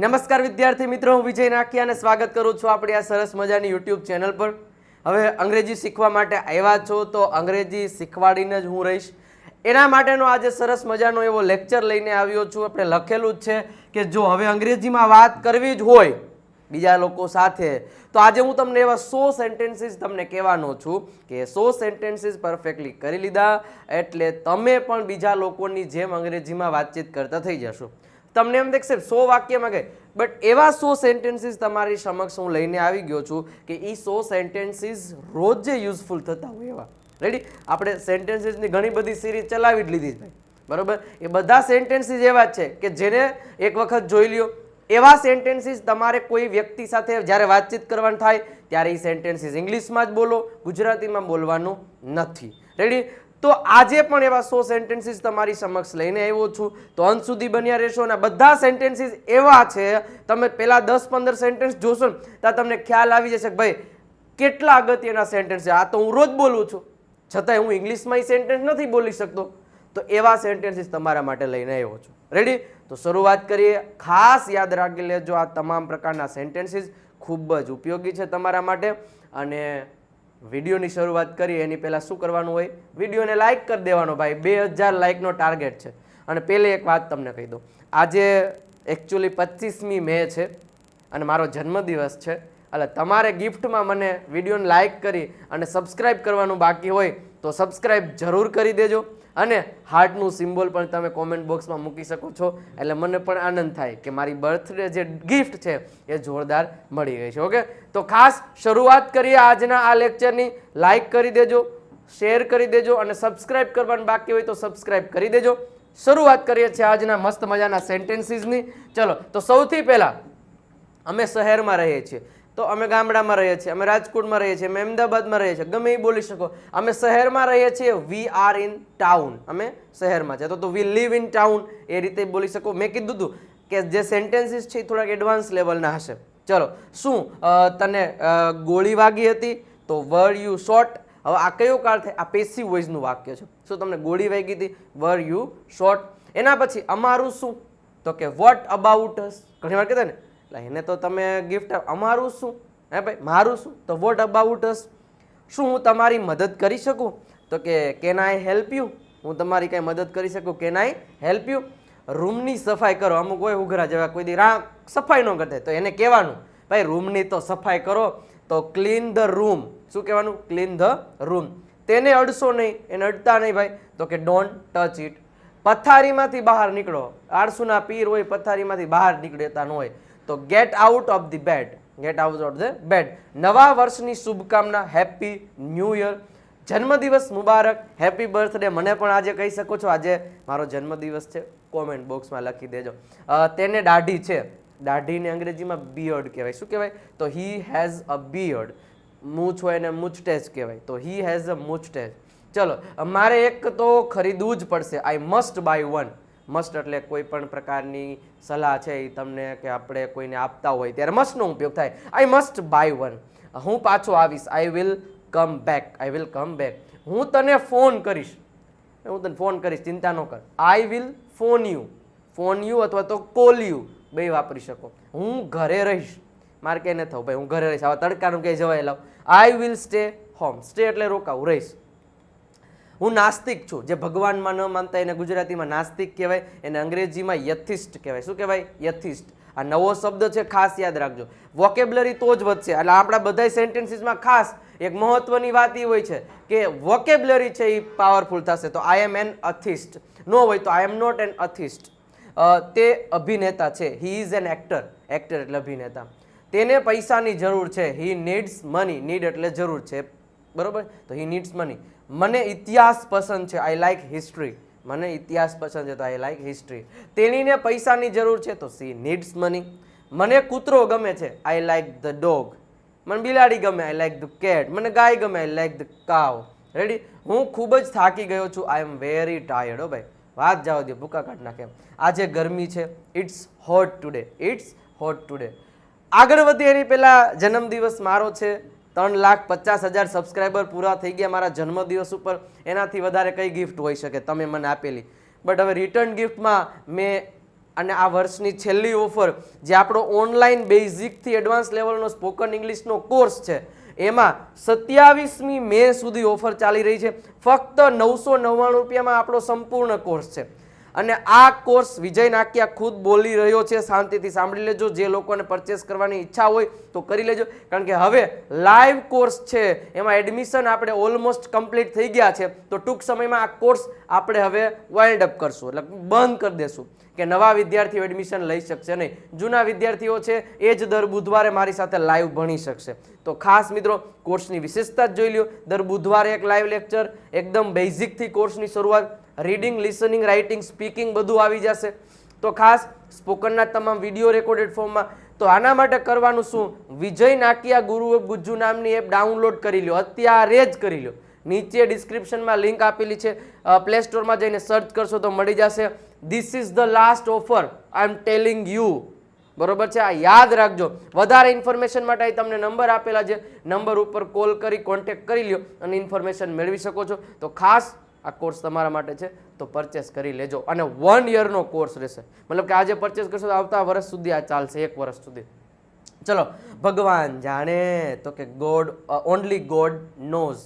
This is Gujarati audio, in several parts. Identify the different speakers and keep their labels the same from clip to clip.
Speaker 1: નમસ્કાર વિદ્યાર્થી મિત્રો, હું વિજય નાખી અને સ્વાગત કરું છું આપણી આ સરસ મજાની યુટ્યુબ ચેનલ પર. હવે અંગ્રેજી શીખવા માટે આવ્યા છો તો અંગ્રેજી શીખવાડીને જ હું રહીશ. એના માટેનો આજે સરસ મજાનો એવો લેક્ચર લઈને આવ્યો છું. આપણે લખેલું જ છે કે જો હવે અંગ્રેજીમાં વાત કરવી જ હોય બીજા લોકો સાથે, તો આજે હું તમને એવા સો સેન્ટેન્સીસ તમને કહેવાનો છું કે સો સેન્ટેન્સીસ પરફેક્ટલી કરી લીધા, એટલે તમે પણ બીજા લોકોની જેમ અંગ્રેજીમાં વાતચીત કરતા થઈ જશો. તમને એમ દેખશે, સો વાક્યમાં કહે બટ એવા સો સેન્ટેન્સીસ તમારી સમક્ષ હું લઈને આવી ગયો છું કે એ સો સેન્ટેન્સીસ રોજ જે યુઝફુલ થતા હોય એવા. રેડી આપણે સેન્ટેન્સીસની ઘણી બધી સિરીઝ ચલાવી જ લીધી છે બરોબર? એ બધા સેન્ટેન્સીસ એવા છે કે જેને એક વખત જોઈ લ્યો. એવા સેન્ટેન્સીસ તમારે કોઈ વ્યક્તિ સાથે જ્યારે વાતચીત કરવાનું થાય, ત્યારે એ સેન્ટેન્સીસ ઇંગ્લિશમાં જ બોલો, ગુજરાતીમાં બોલવાનું નથી. રેડી તો આજે પણ એવા સો સેન્ટેન્સીસ તમારી સમક્ષ લઈને આવ્યો છું. તો અંત સુધી બન્યા રહેશો અને બધા સેન્ટેન્સીસ એવા છે, તમે પહેલાં દસ પંદર સેન્ટેન્સ જોશો ને ત્યાં તમને ખ્યાલ આવી જશે કે ભાઈ, કેટલા અગત્યના સેન્ટેન્સ છે. આ તો હું રોજ બોલું છું. છતાંય હું ઇંગ્લિશમાં સેન્ટેન્સ નથી બોલી શકતો. તો એવા સેન્ટેન્સીસ તમારા માટે લઈને આવ્યો છું. રેડી તો શરૂઆત કરીએ. ખાસ યાદ રાખી લેજો, આ તમામ પ્રકારના સેન્ટેન્સીસ ખૂબ જ ઉપયોગી છે તમારા માટે. અને વિડીયોની શરૂઆત કરીએ, એની પહેલાં શું કરવાનું હોય? વિડીયોને લાઇક કરી દેવાનો ભાઈ. બે હજાર લાઇકનો ટાર્ગેટ છે. અને પહેલી એક વાત તમને કહી દઉં. આજે એકચ્યુઅલી પચીસમી મે છે અને મારો જન્મદિવસ છે. એટલે તમારે ગિફ્ટમાં મને વિડીયોને લાઇક કરી અને સબસ્ક્રાઇબ કરવાનું બાકી હોય તો સબસ્ક્રાઇબ જરૂર કરી દેજો. અને હાર્ટનું સિમ્બોલ પણ તમે કોમેન્ટ બોક્સમાં મૂકી શકો છો. એટલે મને પણ આનંદ થાય કે મારી બર્થડે જે ગિફ્ટ છે એ જોરદાર મળી ગઈ છે. ઓકે તો ખાસ શરૂઆત કરીએ આજના આ લેક્ચરની લાઇક કરી દેજો શેર કરી દેજો અને સબસ્ક્રાઇબ કરવાનું બાકી હોય તો સબસ્ક્રાઇબ કરી દેજો. શરૂઆત કરીએ છીએ આજના મસ્ત મજાના સેન્ટેન્સીસની ચલો, તો સૌથી પહેલાં અમે શહેરમાં રહીએ છીએ. તો અમે ગામડામાં રહીએ છીએ, અમે રાજકોટમાં રહીએ છીએ, અમે અમદાવાદમાં રહીએ છીએ. ગમે એ બોલી શકો. અમે શહેરમાં રહીએ છીએ વી આર ઇન ટાઉન અમે શહેરમાં છે તો વી લીવ ઇન ટાઉન એ રીતે બોલી શકો. મેં કીધું હતું કે જે સેન્ટેન્સીસ છે એ થોડાક એડવાન્સ લેવલના હશે. ચલો, શું તને ગોળી વાગી હતી? તો વર યુ શોર્ટ હવે આ કયો કાળ થાય? આ પેસી વોઇસનું વાક્ય છે. શું તમને ગોળી વાગી હતી? વર યુ શોર્ટ એના પછી અમારું શું? તો કે વોટ અબાઉટ અસ ઘણી વાર કહેતા ને એટલે એને તો તમે ગિફ્ટ અમારું શું? હે ભાઈ, મારું શું? તો વોટ અબાઉટ અસ શું હું તમારી મદદ કરી શકું? તો કે કેન આઈ હેલ્પ યુ હું તમારી કાંઈ મદદ કરી શકું? કેન આઈ હેલ્પ યુ રૂમની સફાઈ કરો. અમુક હોય ઉઘરા જેવા કોઈ દી રા સફાઈ ન કરતા તો એને કહેવાનું, ભાઈ, રૂમની તો સફાઈ કરો, તો ક્લીન ધ રૂમ શું કહેવાનું? ક્લીન ધ રૂમ તેને અડશો નહીં, એને અડતા નહીં ભાઈ. તો કે ડોન્ટ ટચ ઇટ પથારીમાંથી બહાર નીકળો. આળસુના પીર હોય, પથારીમાંથી બહાર નીકળતા ન હોય. તો get out of the bed get out of the bed નવા વર્ષની શુભકામના હેપી ન્યૂ યર જન્મદિવસ મુબારક. હેપી બર્થડે મને પણ આજે કહી શકો છો. આજે મારો જન્મદિવસ છે. કોમેન્ટ બોક્સમાં લખી દેજો. તેને દાઢી છે. દાઢીને અંગ્રેજીમાં બિયર્ડ કહેવાય. શું કહેવાય? તો હી હેઝ અ બિયર્ડ મૂછ હોય એને મૂછટેજ કહેવાય. તો હી હેઝ અ મૂછટેજ. ચલો, મારે એક તો ખરીદવું જ પડશે. I must buy one must એટલે કોઈ પણ પ્રકારની સલાહ છે એ તમને કે આપણે કોઈને આપતા હોય ત્યારે મસ્ટનો ઉપયોગ થાય. આઈ મસ્ટ બાય વન હું પાછો આવીશ. I will come back I will come back હું તને ફોન કરીશ. હું તને ફોન કરીશ. ચિંતા ન કર. I will phone you phone you અથવા તો કોલ યુ બે વાપરી શકો. હું ઘરે રહીશ. મારે કંઈ ન થવું. ભાઈ, હું ઘરે રહીશ. આવા તડકાનું કંઈ જવાય લાવ I will stay home stay એટલે રોકાવું. રહીશ. હું નાસ્તિક છું. જે ભગવાનમાં ન માનતા એને ગુજરાતીમાં નાસ્તિક કહેવાય, એને અંગ્રેજીમાં યથિસ્ટ કહેવાય. શું કહેવાય? યથિસ્ટ આ નવો શબ્દ છે, ખાસ યાદ રાખજો. વોકેબ્લરી તો જ વધશે. એટલે આપણા બધા સેન્ટેન્સીસમાં ખાસ એક મહત્વની વાત એ હોય છે કે વોકેબ્લરી છે એ પાવરફુલ થશે. તો આઈ એમ એન અથિસ્ટ નો હોય તો આઈ એમ નોટ એન અથિસ્ટ તે અભિનેતા છે. He is an actor actor એટલે અભિનેતા. તેને પૈસાની જરૂર છે. હી નીડ્સ મની નીડ એટલે જરૂર છે. બરોબર? તો હી નીડ્સ મની મને ઇતિહાસ પસંદ છે. આઈ લાઈક હિસ્ટ્રી મને ઇતિહાસ પસંદ છે તો આઈ લાઈક હિસ્ટ્રી તેણીને પૈસાની જરૂર છે તો સી નીડ્સ મની મને કૂતરો ગમે છે. આઈ લાઈક ધ ડોગ મને બિલાડી ગમે. આઈ લાઈક ધ કેટ મને ગાય ગમે. I like the cow ready હું ખૂબ જ થાકી ગયો છું. આઈ એમ વેરી ટાયર્ડ હો ભાઈ. વાત જાઓ દે ભૂકા કાઢ નાખે આજે ગરમી છે. It's hot today it's hot today આગળ વધીએ એની પહેલાં જન્મદિવસ મારો છે. ત્રણ લાખ પચાસ હજાર સબસ્ક્રાઈબર પૂરા થઈ ગયા મારા જન્મદિવસ ઉપર. એનાથી વધારે કઈ ગિફ્ટ હોઈ શકે? તમે મને આપેલી. બટ હવે રિટર્ન ગિફ્ટમાં મેં અને આ વર્ષની છેલ્લી ઓફર જે આપણો ઓનલાઈન બેઝિકથી એડવાન્સ લેવલનો સ્પોકન ઇંગ્લિશનો કોર્સ છે, એમાં સત્યાવીસમી મે સુધી ઓફર ચાલી રહી છે. ફક્ત નવસો નવ્વાણું રૂપિયામાં આપણો સંપૂર્ણ કોર્સ છે. અને આ કોર્સ વિજય નાકિયા ખુદ બોલી રહ્યો છે. શાંતિથી સાંભળી લેજો. જે લોકોને પરચેસ કરવાની ઈચ્છા હોય તો કરી લેજો. કારણ કે હવે લાઈવ કોર્સ છે. એમાં એડમિશન આપણે ઓલમોસ્ટ કમ્પ્લીટ થઈ ગયા છે. તો ટૂંક સમયમાં આ કોર્સ આપણે હવે વાઇન્ડ અપ કરશું. એટલે બંધ કરી દેશું કે નવા વિદ્યાર્થીઓ એડમિશન લઈ શકશે નહીં. જૂના વિદ્યાર્થીઓ છે એ જ દર બુધવારે મારી સાથે લાઈવ ભણી શકશે. તો ખાસ મિત્રો, કોર્સની વિશેષતા જ જોઈ લ્યો. દર બુધવારે એક લાઈવ લેક્ચર એકદમ બેઝિકથી કોર્સની શરૂઆત. રીડિંગ લિસનિંગ રાઇટિંગ સ્પીકિંગ બધું આવી જશે. તો ખાસ સ્પોકનના તમામ વીડિયો રેકોર્ડેડ ફોર્મમાં તો આના માટે કરવાનું શું? વિજય નાકિયા ગુરુ ઓફ ગુજ્જુ નામની એપ ડાઉનલોડ કરી લો અત્યારે જ કરી લો નીચે ડિસ્ક્રિપ્શનમાં લિંક આપેલી છે. પ્લે સ્ટોરમાં જઈને સર્ચ કરશો તો મળી જશે. This is the last offer I am telling you બરોબર છે? આ યાદ રાખજો. વધારે ઇન્ફોર્મેશન માટે તમને નંબર આપેલા છે. નંબર ઉપર કોલ કરી કોન્ટેક્ટ કરી લ્યો અને ઇન્ફોર્મેશન મેળવી શકો છો. તો ખાસ આ કોર્સ તમારા માટે છે, તો પરચેસ કરી લેજો. અને વન યરનો કોર્સ રહેશે. મતલબ કે આજે પરચેસ કરશો તો આવતા વર્ષ સુધી આ ચાલશે, એક વર્ષ સુધી. ચલો, ભગવાન જાણે તો કે ગોડ ઓનલી ગોડ નોઝ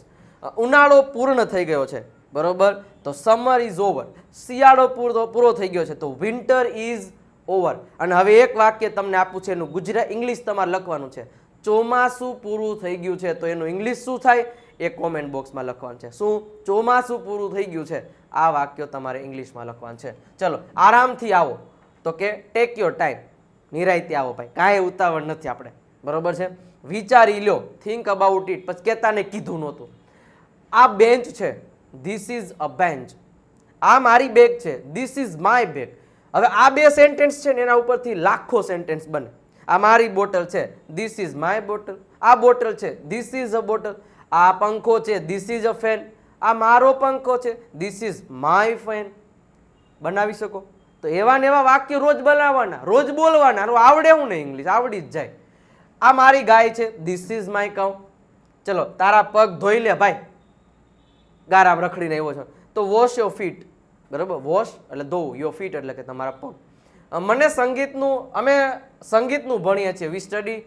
Speaker 1: ઉનાળો પૂર્ણ થઈ ગયો છે, બરોબર? તો સમર ઇઝ ઓવર શિયાળો પૂરો પૂરો થઈ ગયો છે, તો વિન્ટર ઇઝ ઓવર અને હવે એક વાક્ય તમને આપું છે, એનું ગુજરાત ઇંગ્લિશ તમારે લખવાનું છે. ચોમાસું પૂરું થઈ ગયું છે, તો એનું ઇંગ્લિશ શું થાય? એ કોમેન્ટ બોક્સમાં લખવાનું છે. શું ચોમાસું પૂરું થઈ ગયું છે? આ વાક્યો તમારે ઇંગ્લિશમાં લખવાનું છે. ચલો, આરામથી આવો. તો કે ટેક યોર ટાઈમ નિરાયતી આવો ભાઈ. કાંઈ ઉતાવળ નથી આપણે. બરોબર છે? વિચારી લ્યો. થિંક અબાઉટ ઇટ પછી કહેતાને કીધું નહોતું. આ બેન્ચ છે. ધીસ ઇઝ અ બેન્ચ આ મારી બેગ છે. ધીસ ઇઝ માય બેગ હવે આ બે સેન્ટેન્સ છે ને એના ઉપરથી લાખો સેન્ટેન્સ બને. આ મારી બોટલ છે. ધીસ ઇઝ માય બોટલ આ બોટલ છે. ધીસ ઇઝ અ બોટલ આ પંખો છે ધીસ ઇઝ અ ફેન આ મારો પંખો છે ધીસ ઇઝ માય ફેન બનાવી શકો? તો એવા ને એવા વાક્ય રોજ બનાવવાના, રોજ બોલવાના. આવડે હું ને ઇંગ્લિશ આવડી જ જાય. આ મારી ગાય છે ધીસ ઇઝ માય કાઉ ચલો, તારા પગ ધોઈ લે ભાઈ. ગારામ રખડીને આવ્યો છો. તો વોશ યોર ફીટ બરાબર? વોશ એટલે ધોવું. યોર ફીટ એટલે કે તમારા પગ. મને સંગીતનું, અમે સંગીતનું ભણીએ છીએ. વી સ્ટડી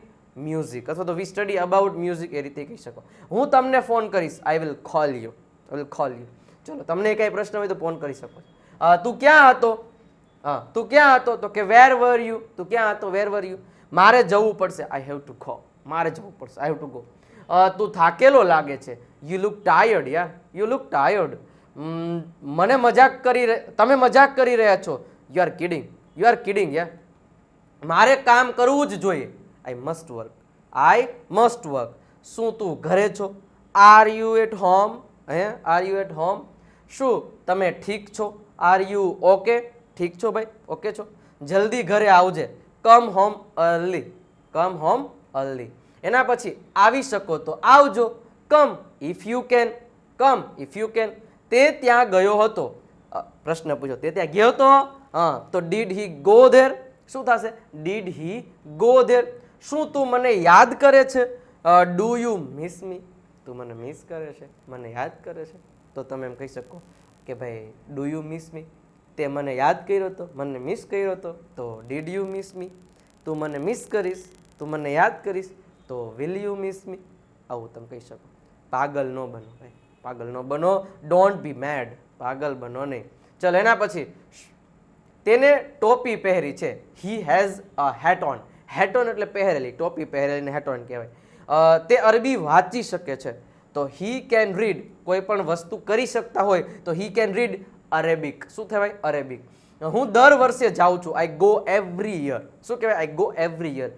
Speaker 1: મ્યુઝિક અથવા તો વી સ્ટડી અબાઉટ મ્યુઝિક એ રીતે કહી શકો. હું તમને ફોન કરીશ I will call you I will call you ચલો, તમને કાંઈ પ્રશ્ન હોય તો ફોન કરી શકો. તું ક્યાં હતો? હા તું ક્યાં હતો? તો કે વેર વર યુ તું ક્યાં હતો? વેર વર યુ મારે જવું પડશે. આઈ હેવ ટુ ગો મારે જવું પડશે. આઈ હેવ ટુ ગો તું થાકેલો લાગે છે. યુ લુક ટાયર્ડ યાર યુ લુક ટાયર્ડ મને મજાક કરી તમે મજાક કરી રહ્યા છો. You are kidding you are kidding યાર મારે કામ કરવું જ જોઈએ. I must work I must work શું તું ઘરે છો? આર યુ એટ હોમ હે? આર યુ એટ હોમ શું તમે ઠીક છો? આર યુ ઓકે ઠીક છો ભાઈ? ઓકે છો? જલ્દી ઘરે આવજે. Come home early come home early એના પછી આવી શકો તો આવજો. Come if you can come if you can તે ત્યાં ગયો હતો. પ્રશ્ન પૂછો. તે ત્યાં ગયો હતો હા, તો ડીડ હી ગો ધેર શું થશે? ડીડ હી ગો ધેર શું તું મને યાદ કરે છે? ડુ યુ મિસ મી તું મને મિસ કરે છે? મને યાદ કરે છે? તો તમે એમ કહી શકો કે ભાઈ ડુ યુ મિસ મી તે મને યાદ કર્યો હતો મને મિસ કર્યો હતો તો ડીડ યુ મિસ મી તું મને મિસ કરીશ, તું મને યાદ કરીશ, તો વિલ યુ મિસ મી આવું તમે કહી શકો. પાગલ ન બનો ભાઈ, પાગલ ન બનો ડોન્ટ બી મેડ પાગલ બનો નહીં. ચલો, એના પછી, તેને ટોપી પહેરી છે. He has a hat on hat on એટલે પહેરેલી, ટોપી પહેરેલીને હેટોન કહેવાય. તે અરબી વાંચી શકે છે. તો હી કેન રીડ, કોઈ પણ વસ્તુ કરી શકતા હોય તો હી કેન રીડ અરેબિક. શું કહેવાય? અરેબિક. હું દર વર્ષે જાઉં છું. આઈ ગો એવરી યર શું કહેવાય? આઈ ગો એવરી યર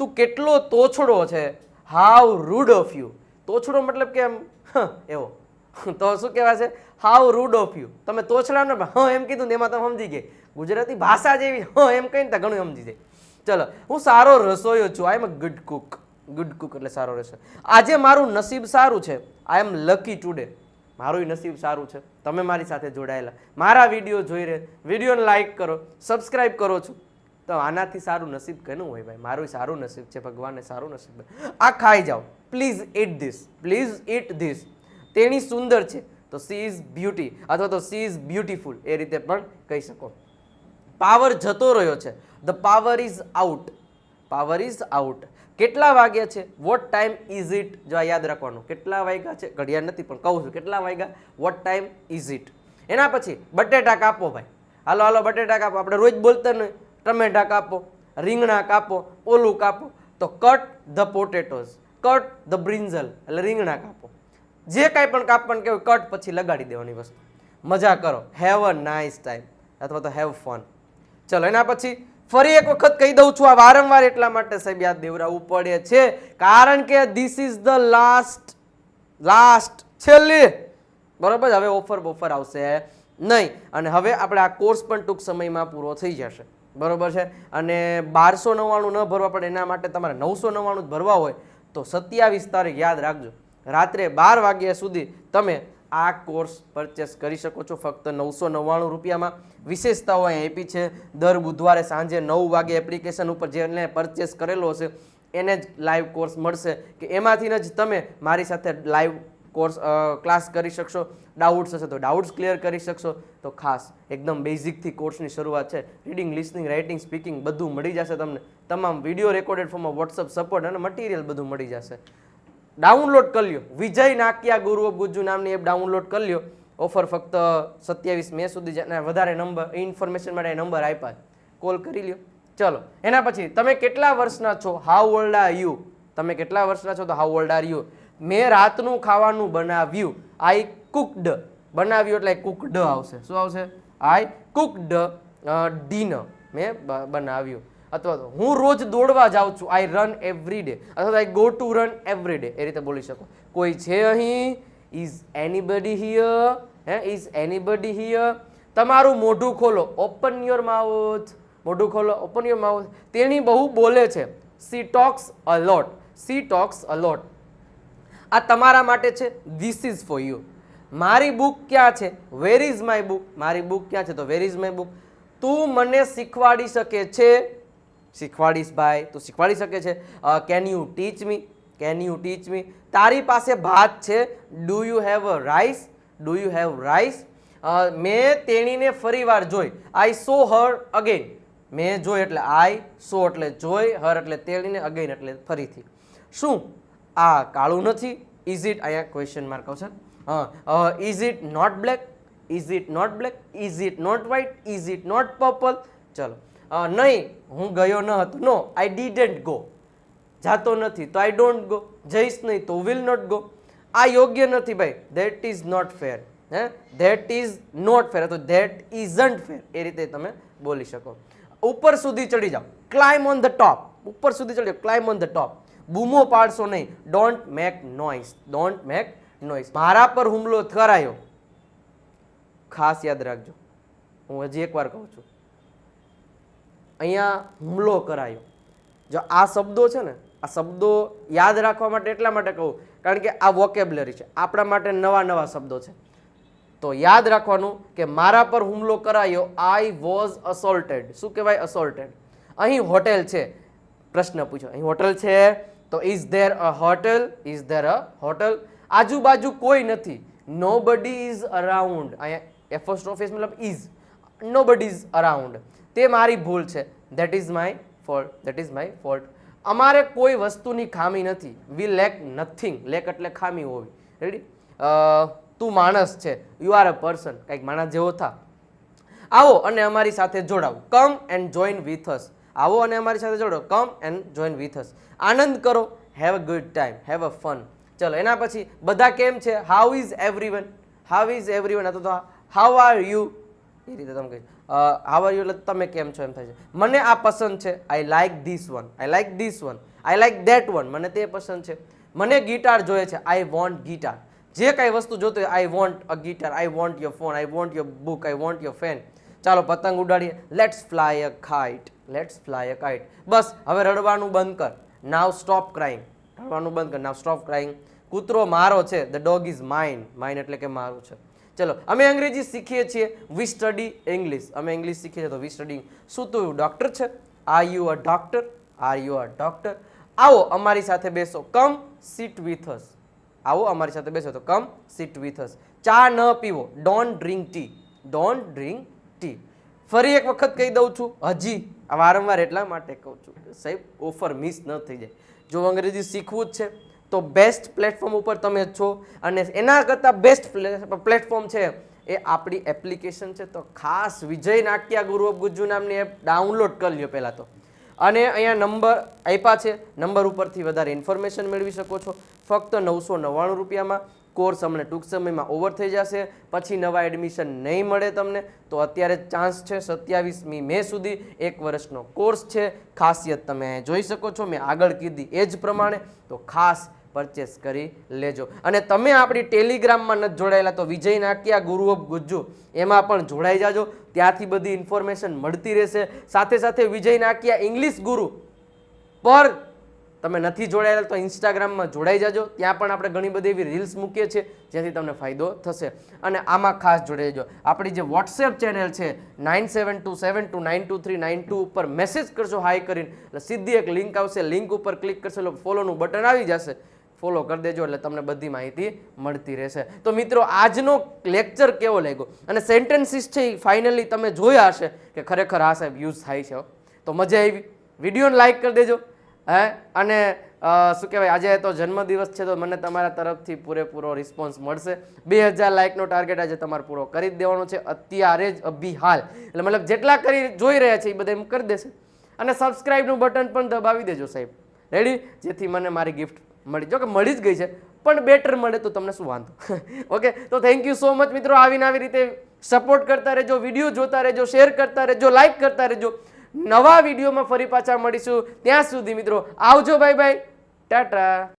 Speaker 1: તું કેટલો તોછડો છે? હાવ રૂડ ઓફ યુ તોછડો મતલબ કે એમ એવો. તો શું કહેવાય છે? હાવ રૂડ ઓફ યુ તમે તોછડા ને હ, એમ કીધું ને એમાં તમે સમજી ગઈ. ગુજરાતી ભાષા જેવી, હ, એમ કહીને તો ઘણું સમજી જાય. ચલો, હું સારો રસોઈયો છું. I am a good cook good cook એટલે સારો રસોઈ. આજે મારું નસીબ સારું છે. આઈ એમ લકી ટુડે મારું નસીબ સારું છે. તમે મારી સાથે જોડાયેલા. મારા વીડિયો જોઈ રહે. વિડીયોને લાઈક કરો. સબસ્ક્રાઈબ કરો છો. તો આનાથી સારું નસીબ કેનું હોય ભાઈ? મારું સારું નસીબ છે. ભગવાનને સારું નસીબ. આ ખાઈ જાઓ. Please eat this please eat this તેણી સુંદર છે. તો સી ઇઝ બ્યુટી અથવા તો સી ઇઝ બ્યુટીફુલ એ રીતે પણ કહી શકો. પાવર જતો રહ્યો છે. The power is out power is out કેટલા વાગ્યા છે? વોટ ટાઈમ ઇઝ ઇટ જો આ યાદ રાખવાનું. કેટલા વાગ્યા છે? ઘડિયાળ નથી, પણ કહું છું. કેટલા વાગ્યા? વોટ ટાઈમ ઇઝ ઇટ એના પછી બટેટા કાપો ભાઈ. હાલો હાલો, બટેટા કાપો. આપણે રોજ બોલતા નહીં ટમેટા કાપો, રીંગણા કાપો, ઓલું કાપો. તો cut the potatoes cut the brinjal એટલે રીંગણા કાપો. જે કાંઈ પણ કાપવાનું કહેવાય કટ પછી લગાડી દેવાની વસ્તુ. મજા કરો. હેવ અ નાઇસ ટાઈમ અથવા તો હેવ ફન ચલો, એના પછી ફરી એક વખત કહી દઉં છું, આ વારંવાર એટલા માટે સાહેબ યાદ દેવરાવું પડે છે, કારણ કે this is the last last છેલ્લી. બરોબર હવે ઓફર બોફર આવશે નહીં. અને હવે આપણે આ કોર્સ પણ ટૂંક સમયમાં પૂરો થઈ જશે. બરોબર છે? અને બારસો નવ્વાણું ન ભરવા પડે, એના માટે તમારે નવસો નવ્વાણું જ ભરવા હોય, તો સત્યાવીસ તારીખ યાદ રાખજો. રાત્રે બાર વાગ્યા સુધી તમે આ કોર્સ પરચેસ કરી શકો છો ફક્ત નવસો નવ્વાણું રૂપિયામાં. વિશેષતાઓ અહીં આપી છે. દર બુધવારે સાંજે નવ વાગે એપ્લિકેશન ઉપર જેને પરચેસ કરેલો હશે, એને જ લાઈવ કોર્સ મળશે કે એમાંથી જ તમે મારી સાથે લાઈવ કોર્સ ક્લાસ કરી શકશો. ડાઉટ્સ હશે તો ડાઉટ્સ ક્લિયર કરી શકશો. તો ખાસ એકદમ બેઝિકથી કોર્સની શરૂઆત છે. રીડિંગ લિસનિંગ રાઇટિંગ સ્પીકિંગ બધું મળી જશે તમને. તમામ વીડિયો રેકોર્ડેડ ફોર્મમાં વોટ્સઅપ સપોર્ટ અને મટીરિયલ બધું મળી જશે. ડાઉનલોડ કરી લ્યો. વિજય નાકિયા ગુરુ ઓફ ગુજ્જુ નામની એપ ડાઉનલોડ કરી લ્યો. ઓફર ફક્ત સત્યાવીસ મે સુધી વધારે નંબર ઇન્ફોર્મેશન માટે નંબર આપ્યા કોલ કરી લ્યો. ચલો, એના પછી તમે કેટલા વર્ષના છો? હાઉ ઓલ્ડ આર યુ તમે કેટલા વર્ષના છો? તો હાઉ ઓલ્ડ આર યુ મેં રાતનું ખાવાનું બનાવ્યું. આઈ કુકડ બનાવ્યું એટલે કુકડ આવશે. શું આવશે? આઈ કુકડ ડિનર મેં બનાવ્યું. અથવા તો હું રોજ દોડવા જાઉં છું આઈ રન એવરી ડે અથવા તો I go to run every day એ રીતે બોલી શકો. કોઈ છે અહીં? ઇઝ એનીબડી હિયર હે? ઇઝ એનીબડી હિયર તમારું મોઢું ખોલો. ઓપન યોર માઉથ મોઢું ખોલો. ઓપન યોર માઉથ તેણી બહુ બોલે છે. She talks a lot she talks a lot આ તમારા માટે છે. ધીસ ઇઝ ફોર યુ મારી બુક ક્યાં છે? વેર ઇઝ માય બુક મારી બુક ક્યાં છે? તો વેર ઇઝ માય બુક તું મને શીખવાડી શકે છે શીખવાડીશ ભાઈ. તું શીખવાડી શકે છે? Can you teach me can you teach me તારી પાસે ભાત છે. Do you have a rice do you have rice મેં તેણીને ફરીવાર જોઈ. આઈ સો હર અગેન મેં જોઈ એટલે આઈ સો એટલે જોઈ હર એટલે તેણીને અગેન એટલે ફરીથી. શું? આ કાળું નથી? ઇઝ ઇટ અહીંયા ક્વેશ્ચન માર્ક આવશે. હા. Is it not black is it not black is it not white is it not purple ચલો. નહીં, હું ગયો ન હતો. નો આઈ ડીડન્ટ ગો જાતો નથી, તો આઈ ડોન્ટ ગો જઈશ નહીં, તો વિલ નોટ ગો આ યોગ્ય નથી ભાઈ. ધેટ ઇઝ નોટ ફેર હે? ધેટ ઇઝ નોટ ફેર અથવા ધેટ ઇઝન્ટ ફેર એ રીતે તમે બોલી શકો. ઉપર સુધી ચડી જાઓ. ક્લાઇમ ઓન ધ ટોપ ઉપર સુધી ચડી જાઓ. ક્લાઇમ ઓન ધ ટોપ બૂમો પાડશો નહીં. Don't make noise don't make noise મારા પર હુમલો કરાયો ખાસ યાદ રાખજો. હું હજી એકવાર કહું છું. અહીંયા હુમલો કરાયો. જો આ શબ્દો છે ને, આ શબ્દો યાદ રાખવા માટે એટલા માટે કહું, કારણ કે આ વોકેબ્લરી છે. આપણા માટે નવા નવા શબ્દો છે. તો યાદ રાખવાનું કે મારા પર હુમલો કરાયો આઈ વોઝ અસોલ્ટેડ શું કહેવાય અસોલ્ટેડ અહીં હોટેલ છે. પ્રશ્ન પૂછો. અહીં હોટેલ છે. તો is there a hotel is there a hotel આજુબાજુ કોઈ નથી. નો બડી ઇઝ અરાઉન્ડ અહીંયા એફર્સ્ટ ઓફિસ મતલબ is nobody is around તે મારી ભૂલ છે. That is my fault that is my fault અમારે કોઈ વસ્તુની ખામી નથી. વી લેક નથિંગ લેક એટલે ખામી હોવી રેડી તું માણસ છે. યુ આર અ પર્સન કંઈક માણસ જેવો થા. આવો અને અમારી સાથે જોડાઓ. Come and join with us આવો અને અમારી સાથે જોડો come and join with us આનંદ કરો. Have a good time have a fun ચલો, એના પછી બધા કેમ છે? How is everyone how is everyone અથવા તો હાઉ આર યુ એ રીતે તમે કહી આર યુ એટલે તમે કેમ છો? એમ થાય છે. મને આ પસંદ છે. I like this one I like this one I like that one મને તે પસંદ છે. મને ગિટાર જોઈએ છે. I want guitar. જે કાંઈ વસ્તુ જોતી I want a guitar I want your phone I want your book I want your fan ચાલો, પતંગ ઉડાડીએ. Let's fly a kite let's fly a kite બસ, હવે રડવાનું બંધ કર. નાવ સ્ટોપ ક્રાઇંગ રડવાનું બંધ કર. નાવ સ્ટોપ ક્રાઇંગ કૂતરો મારો છે. The dog is mine mine એટલે કે મારું છે. ચલો, અમે અંગ્રેજી શીખીએ છીએ. વી સ્ટડી ઇંગ્લિશ અમે ઇંગ્લિશ શીખીએ છીએ, તો વી સ્ટડી શું તું ડૉક્ટર છે? Are you a doctor are you a doctor આવો અમારી સાથે બેસો. કમ સીટ વિથ અસ આવો અમારી સાથે બેસો, તો કમ સીટ વિથ અસ ચા ન પીવો. Don't drink tea don't drink tea ફરી એક વખત કહી દઉં છું, હજી વારંવાર એટલા માટે કહું છું સાહેબ ઓફર મિસ ન થઈ જાય. જો અંગ્રેજી શીખવું જ છે તો બેસ્ટ પ્લેટફોર્મ ઉપર તમે છો. અને એના કરતાં બેસ્ટ પ્લેટફોર્મ છે એ આપણી એપ્લિકેશન છે. તો ખાસ વિજય નાટ્યા ગુરુ ઓફ ગુજ્જુ નામની એપ ડાઉનલોડ કરી લ્યો પહેલાં તો. અને અહીંયા નંબર આપ્યા છે. નંબર ઉપરથી વધારે ઇન્ફોર્મેશન મેળવી શકો છો. ફક્ત નવસો નવ્વાણું રૂપિયામાં. કોર્સ અમને ટૂંક સમયમાં ઓવર થઈ જશે. પછી નવા એડમિશન નહીં મળે તમને. તો અત્યારે ચાન્સ છે સત્યાવીસમી મે સુધી એક વર્ષનો કોર્સ છે. ખાસિયત તમે જોઈ શકો છો. મેં આગળ કીધી એ જ પ્રમાણે. તો ખાસ પરચેસ કરી લેજો. અને તમે આપણી ટેલિગ્રામમાં નથી જોડાયેલા તો વિજય નાક્યા, ગુરુ ઓફ ગુજ્જુ, એમાં પણ જોડાઈ જાજો. ત્યાંથી બધી ઇન્ફોર્મેશન મળતી રહેશે. સાથે સાથે વિજય નાક્યા ઇંગ્લિશ ગુરુ, પર તમે નથી જોડાયેલા તો ઇન્સ્ટાગ્રામમાં જોડાઈ જાજો. ત્યાં પણ આપણે ઘણી બધી એવી રીલ્સ મૂકીએ છીએ, જેથી તમને ફાયદો થશે. અને આમાં ખાસ જોડાઈ જજો આપણી જે વોટ્સએપ ચેનલ છે nine seven two seven two nine two three nine two ઉપર મેસેજ કરશો હાઈ કરીને. એટલે સીધી એક લિંક આવશે. લિંક ઉપર ક્લિક કરશો એટલે ફોલોનું બટન આવી જશે. ફોલો કરી દેજો એટલે તમને બધી માહિતી મળતી રહેશે. તો મિત્રો, આજનો લેક્ચર કેવો લાગ્યો? અને સેન્ટેન્સીસ છે એ ફાઇનલી તમે જોયા હશે કે ખરેખર આ સાહેબ યુઝ થાય છે તો મજા આવી. વિડીયોને લાઇક કરી દેજો. હે? અને શું કહેવાય, આજે તો જન્મદિવસ છે, તો મને તમારા તરફથી પૂરેપૂરો રિસ્પોન્સ મળશે. બે હજાર લાઇકનો ટાર્ગેટ આજે તમારે પૂરો કરી જ દેવાનો છે. અત્યારે જ અભી હાલ એટલે મતલબ જેટલા કરી જોઈ રહ્યા છે એ બધા એમ કરી દેશે. અને સબસ્ક્રાઇબનું બટન પણ દબાવી દેજો સાહેબ. રેડી જેથી મને મારી ગિફ્ટ મળી જો કે મળી જ ગઈ છે, પણ બેટર મળે તો તમને શું વાંધો? ઓકે તો થેન્ક યુ સો મચ મિત્રો, આવીને આવી રીતે સપોર્ટ કરતા રહેજો વીડિયો જોતા રહેજો શેર કરતા રહેજો લાઇક કરતા રહેજો. નવા વિડીયોમાં ફરી પાછા મળીશું. ત્યાં સુધી મિત્રો, આવજો બાય બાય ટાટા.